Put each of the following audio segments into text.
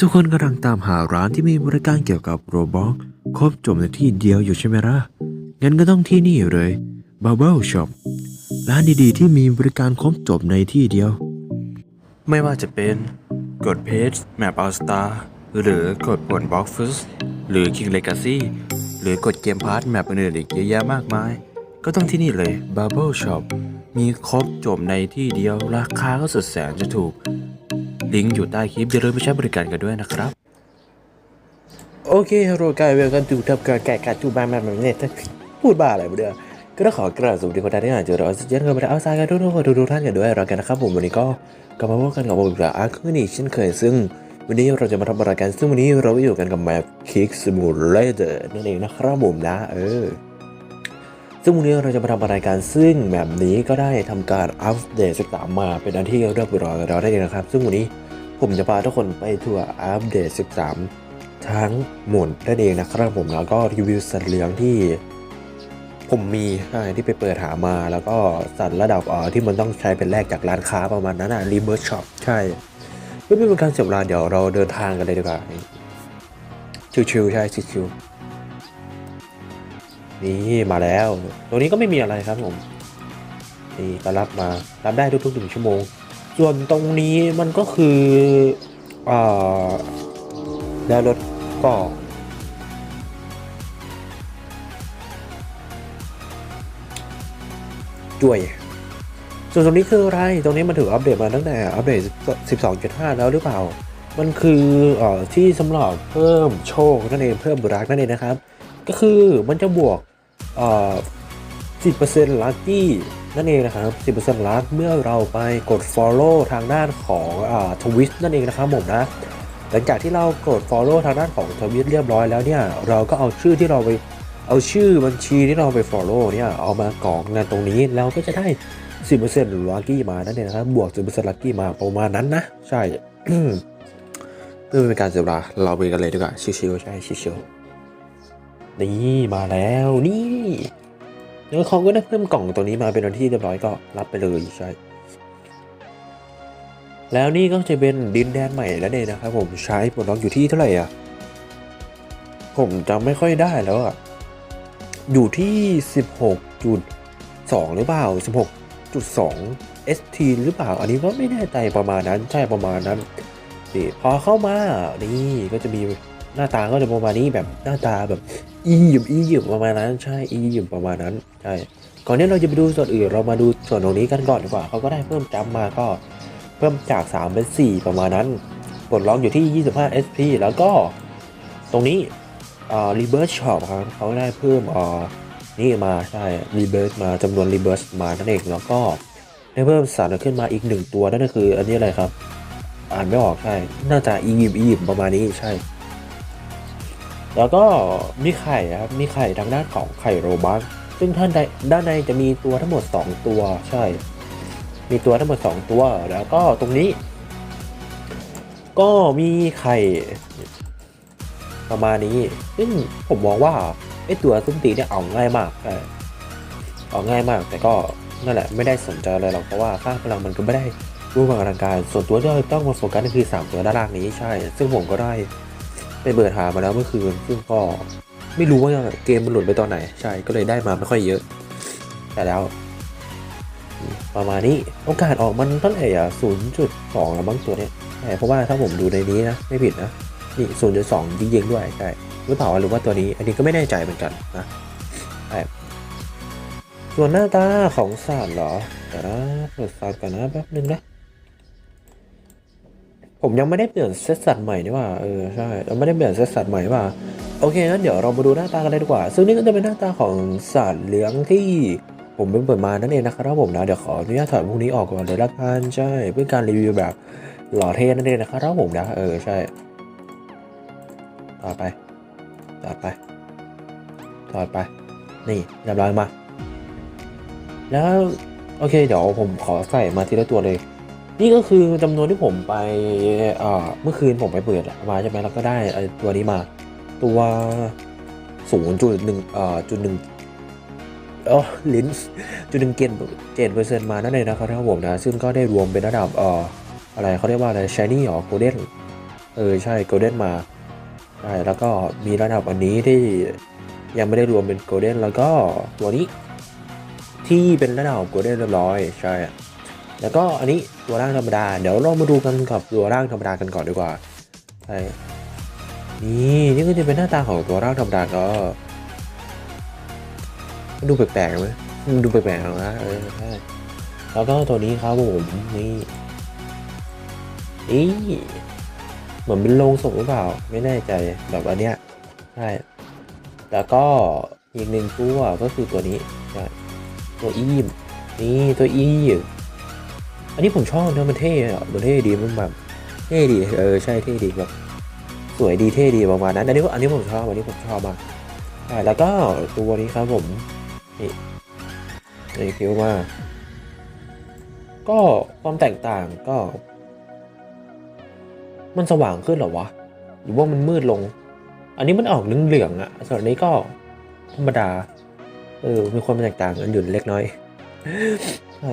ทุกคนกำลังตามหาร้านที่มีบริการเกี่ยวกับโรบอทครบจบในที่เดียวอยู่ใช่ไหมล่ะ งั้นก็ต้องที่นี่เลย Bubble Shop ร้านดีๆ ที่มีบริการครบจบในที่เดียว ไม่ว่าจะเป็นกดเพจ Map All Star หรือกดป่วน Box f u s หรือ King Legacy หรือกดเกมพาร์ทแมปอื่นๆอีกเยอะแยะมากมาย ก็ต้องที่นี่เลย Bubble Shop มีครบจบในที่เดียวราคาก็สุดแสนจะถูก ลิงก์อยู่ใต้คลิปอย่าลืมไปใช้บริการกันด้วยนะครับ โอเคฮัลโหลกายเวลกันดูทับการแกะกัดจูบานแบบนี้พูดบ้าอะไรมาเด้อก็ต้องขอกราบสวัสดีคนไทยที่อ่านเจอเราเย็นกันไปเอาซายกันทุกคนทุกท่านกันด้วยเรากันนะครับผมวันนี้ก็กลับมาพบกันกับผมอีกแล้วอาร์คืนอีกเช่นเคยซึ่ง วันนี้เราจะมาทำรายการซึ่งวันนี้เราอยู่กันกับแมป Kick Simulator นั่นเองนะครับผมนะเออซึ่งวันนี้เราจะมาทำรายการซึ่งแบบนี้ก็ได้ทำการอัปเดตศึกษามาเป็นอันที่เรียบร้อยแล้วได้เลยนะครับ ซึ่งวันนี้ ผมจะพาทุกคนไปทัวร์อัปเดต 13 ทั้งหมดนั่นเองนะครับผมแล้วก็รีวิวสัตว์เลี้ยงที่ผมมีใช่ที่ไปเปิดหามาแล้วก็สัตว์ระดับออที่มันต้องใช้เป็นแลกจากร้านค้าประมาณนั้นอะรีเบิร์ช็อปใช่เพื่อไม่เป็นการเสียเวลาเดี๋ยวเราเดินทางกันเลยดีกว่าชิวๆใช่ชิวๆนี่มาแล้วตรงนี้ก็ไม่มีอะไรครับผมนี่ก็รับมารับได้ทุกๆหนึ่งชั่วโมง ส่วนตรงนี้มันก็คืออแล้วรถก็จ่วย ส่วนตรงนี้คืออะไร ตรงนี้มันถืออัปเดตมาตั้งแต่อัปเดต 12.5 แล้วหรือเปล่า มันคือเอ่อที่สำหรับเพิ่มโชคนั่นเองเพิ่มบุรักนั่นเองนะครับ ก็คือมันจะบวกเอ่อ10% lucky นั่นเองนะครับ 10% luck เมื่อเราไปกด follow ทางด้านของอ่าทวิตนั่นเองนะครับผมนะ หลังจากที่เรากด follow ทางด้านของทวิตเรียบร้อยแล้วเนี่ย เราก็เอาชื่อที่เราไปเอาชื่อบัญชีที่เราไป follow เนี่ยเอามากรอกในตรงนี้แล้วก็จะได้ 10% lucky มานั่นเองนะครับบวก 10% lucky มาประมาณนั้นนะ ใช่เพื่อเป็นการเสียเวลาเราไปกันเลยดีกว่าชิวๆใช่ชิวๆนี่มาแล้วนี่ แล้วเขาก็ได้เพิ่มกล่องตัวนี้มาเป็นวันที่เรียบร้อยก็รับไปเลยใช่ แล้วนี่ก็จะเป็นดินแดนใหม่แล้วเนี่ยนะครับผมใช้ปลดล็อกอยู่ที่เท่าไหร่อะ ผมจำไม่ค่อยได้แล้วอะ อยู่ที่ 16.2 หรือเปล่า 16.2 ST หรือเปล่า อันนี้ก็ไม่แน่ใจประมาณนั้นใช่ประมาณนั้นนี่พอเข้ามา นี่ก็จะมี หน้าตาก็จะประมาณนี้แบบหน้าตาแบบอียิปต์อียิปต์ประมาณนั้นใช่อียิปต์ประมาณนั้นใช่ก่อนที่เราจะไปดูส่วนอื่นเรามาดูส่วนตรงนี้กันก่อนดีกว่าเขาก็ได้เพิ่มจำมาก็เพิ่มจาก 3 เป็น 4 ประมาณนั้นปลดล็อกอยู่ที่ 25 SP แล้วก็ตรงนี้อ่า reverse shop ครับเขาได้เพิ่มอ่านี่มาใช่ reverse มาจำนวน reverse มานั่นเองแล้วก็ได้เพิ่มสารขึ้นมาอีกหนึ่งตัวนั่นก็คืออันนี้อะไรครับ อ่านไม่ออกใช่น่าจะอียิปต์อียิปต์ประมาณนี้ใช่ แล้วก็มีไข่ครับ มีไข่ทางด้านของไข่โรบัส ซึ่งท่านใดด้านในจะมีตัวทั้งหมด 2 ตัว ใช่ มีตัวทั้งหมด 2 ตัว แล้วก็ตรงนี้ ก็มีไข่ ประมาณนี้ ซึ่งผมมองว่าไอตัวซุ้มตีเนี่ยเอาง่ายมากใช่เอาง่ายมาก แต่ก็นั่นแหละไม่ได้สนใจอะไรหรอกเพราะว่าค่าพลังมันก็ไม่ได้รูปร่างอลังการ ส่วนตัวที่ต้องมาโฟกัสก็คือ 3 ตัวด้านล่างนี้ใช่ ซึ่งผมก็ได้ ไปเบิดหามาแล้วเมื่อคืนซึ่งก็ไม่รู้ว่าเกมมันหลุดไปตอนไหน ใช่ก็เลยได้มาไม่ค่อยเยอะ แต่แล้ว ประมาณนี้โอกาสออกมันเท่าไหร่อะศูนย์จุดสองละมั้งตัวเนี้ยใช่เพราะว่าถ้าผมดูในนี้นะ ไม่ผิดนะ นี่ศูนย์จุดสองจริงๆด้วยใช่หรือเปล่าหรือว่าตัวนี้ อันนี้ก็ไม่แน่ใจเหมือนกันนะใช่ส่วนหน้าตาของสัตว์เหรอแต่นะเปิดสัตว์ก่อนนะแป๊บนึงนะ ผมยังไม่ได้เปลี่ยนเซตสัตว์ใหม่นี่ว่าเออใช่ยังไม่ได้เปลี่ยนเซตสัตว์ใหม่นี่ว่าโอเคงั้นเดี๋ยวเรามาดูหน้าตากันเลยดีกว่า ซึ่งนี่ก็จะเป็นหน้าตาของสัตว์เลี้ยงที่ผมเป็นเปิดมานั่นเองนะครับผมนะเดี๋ยวขออนุญาตถอดพวกนี้ออกก่อนเลยละกันใช่เพื่อการรีวิวแบบหล่อเท่นั่นเองนะครับผมนะเออใช่ต่อไปต่อไปต่อไป นี่เรียบร้อยมา แล้วโอเคเดี๋ยวผมขอใส่มาทีละตัวเลย นี่ก็คือจำนวนที่ผมไปเมื่อคืนผมไปเปิดมาใช่ไหมแล้วก็ได้ตัวนี้มา ตัวศูนย์จุดหนึ่งเอ่อจุดหนึ่งอ๋อลิ้นจุดหนึ่งเกณฑ์เกณฑ์เปอร์เซ็นต์มานั่นเองนะครับท่านผมนะ ซึ่งก็ได้รวมเป็นระดับเอ่ออะไรเขาเรียกว่าอะไรชายนี่หรอโกลเด้นเออ ใช่โกลเด้นมาใช่แล้วก็มีระดับอันนี้ที่ยังไม่ได้รวมเป็นโกลเด้นแล้วก็ตัวนี้ที่เป็นระดับโกลเด้นเรียบร้อย ใช่ แล้วก็อันนี้ตัวร่างธรรมดา เดี๋ยวเรามาดูกันกับตัวร่างธรรมดากันก่อนดีกว่าใช่นี่นี่ก็จะเป็นหน้าตาของตัวร่างธรรมดาก็ดูแปลกๆไหมดูแปลกๆนะเออใช่แล้วก็ตัวนี้ครับผมนี่นี่เหมือนเป็นโลงศพหรือเปล่า ไม่แน่ใจแบบอันเนี้ยใช่แล้วก็อีกหนึ่งตัวก็คือตัวนี้ใช่ตัวอีมนี่ตัวอีม อันนี้ผมชอบนะมันเท่อะมันเท่ดีมันแบบเท่ดีเออใช่เท่ดีแบบสวยดีเท่ดีประมาณนั้นอันนี้อันนี้ผมชอบอันนี้ผมชอบมากใช่แล้วก็ตัวนี้ครับผมนี่นี่คิดว่า ก็ความแตกต่างก็ มันสว่างขึ้นหรอวะหรือว่ามันมืดลง อันนี้มันออกเหลืองๆอะส่วนนี้ก็ธรรมดา เออ มีความแตกต่างกันอยู่เล็กน้อยใช่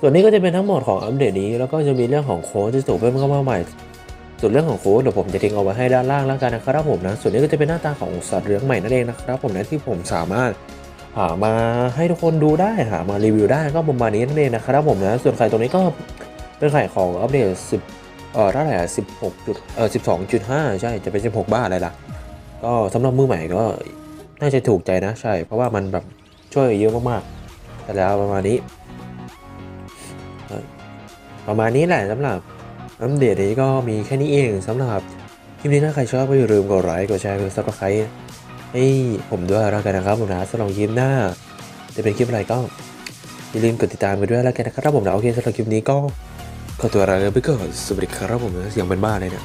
ส่วนนี้ก็จะเป็นทั้งหมดของอัปเดตนี้ แล้วก็จะมีเรื่องของโค้ดที่ถูกเพิ่มเข้ามาใหม่ส่วนเรื่องของโค้ดเดี๋ยวผมจะทิ้งเอาไว้ให้ด้านล่างแล้วกันนะครับผมนะส่วนนี้ก็จะเป็นหน้าตาของสัตว์เลี้ยงใหม่นั่นเองนะครับ ผมนะที่ผมสามารถหามาให้ทุกคนดูได้หามารีวิวได้ก็ประมาณนี้นั่นเองนะครับผมนะส่วนไข่ตรงนี้ก็เป็นไข่ของอัปเดต10เอ่อเท่าไหร่สิบหกจุดเอ่อสิบสองจุดห้าใช่จะเป็นสิบหกบ้าอะไรล่ะก็สำหรับมือใหม่ก็น่าจะถูกใจนะใช่ เพราะว่ามันแบบช่วยเยอะมากๆแต่แล้วประมาณนี้ ประมาณนี้แหละสำหรับอัปเดตนี้ก็มีแค่นี้เองสำหรับคลิปนี้ถ้าใครชอบก็อย่าลืมกดไลค์กดแชร์กดซับสไครต์ให้ผมด้วยแล้วกันนะครับผมนะสำหรับคลิปหน้า จะเป็นคลิปอะไรก็อย่าลืมกดติดตามไปด้วยแล้วกันนะครับผมนะโอเคสำหรับคลิปนี้ก็ขอตัวลาไปก่อนสวัสดีครับผมนะเสียงเป็นบ้าเลยเนี่ย